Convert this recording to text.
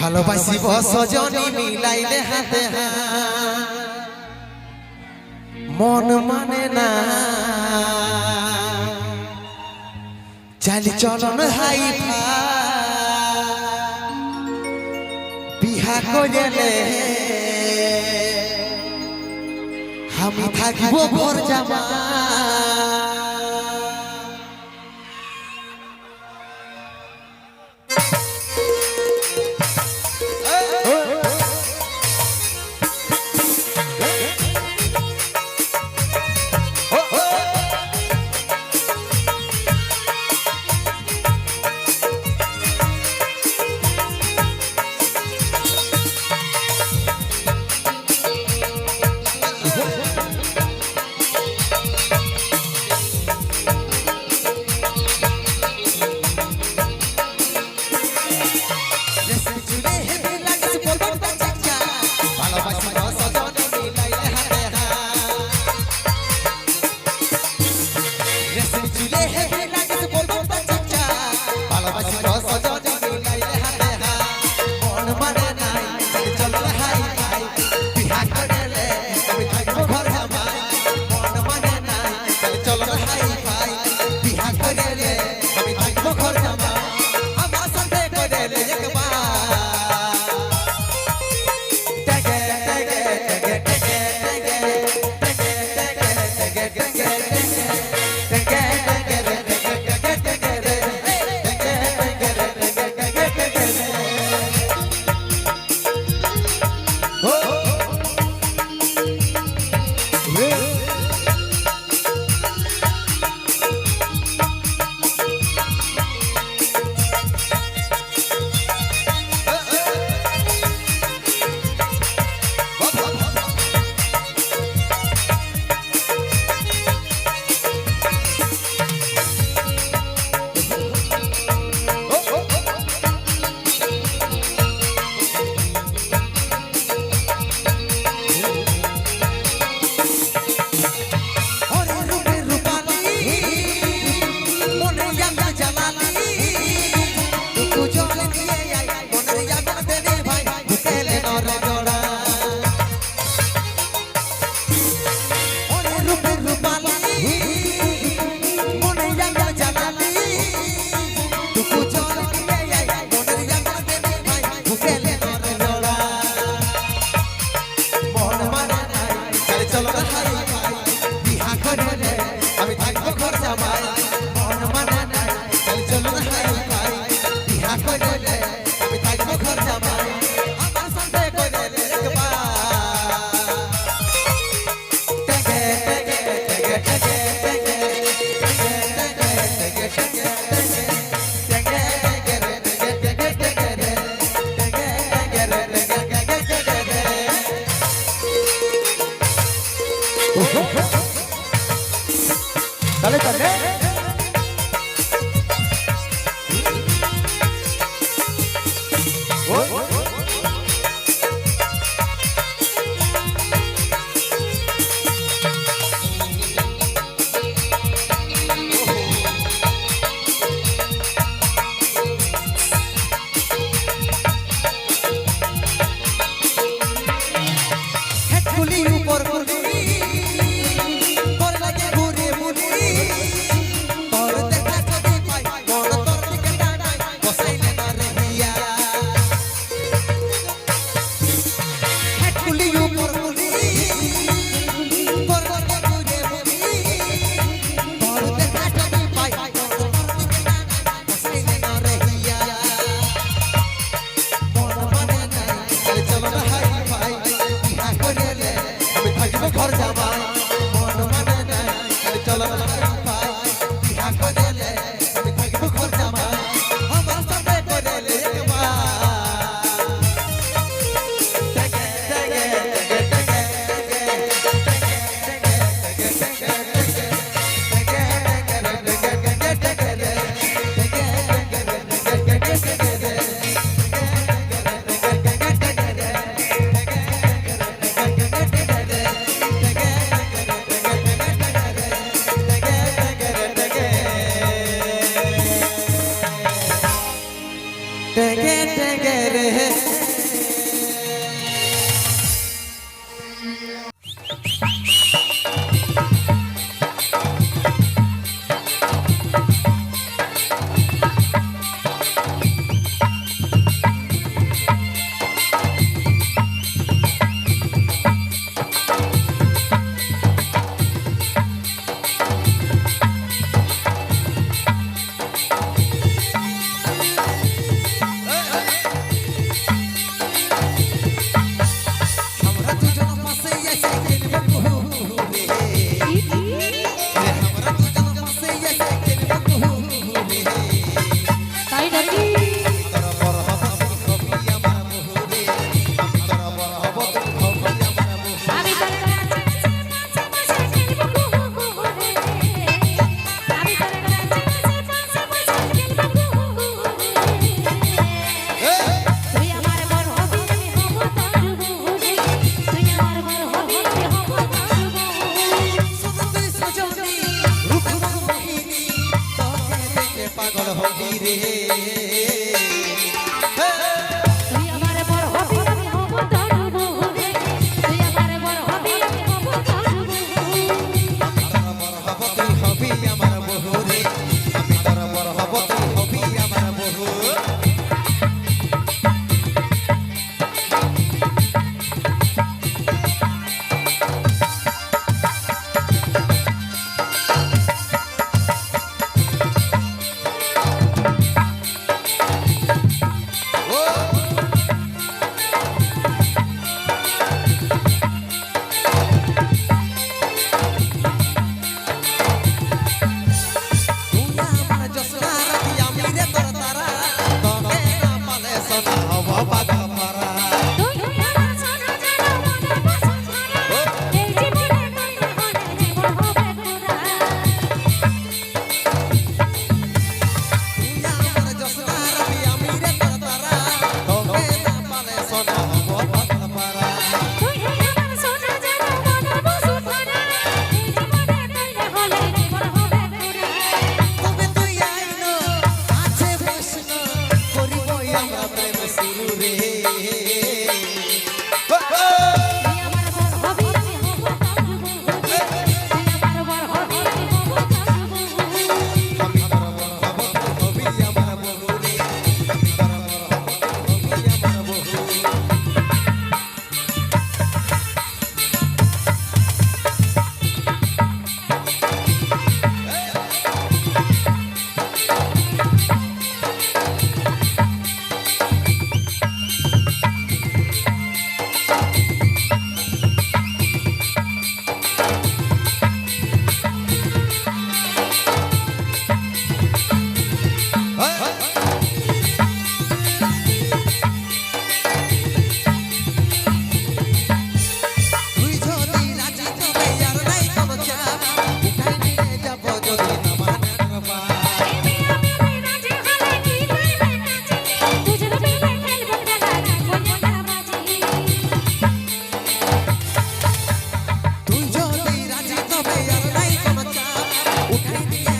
ভালোবাসিব সজনী মিলাইলে হাতে মন মানে না। চালি চলন হাই বিহা করেলে আমি থাকিব ঘর জামা। Dale, dale. পাগল হবি রে। yeah.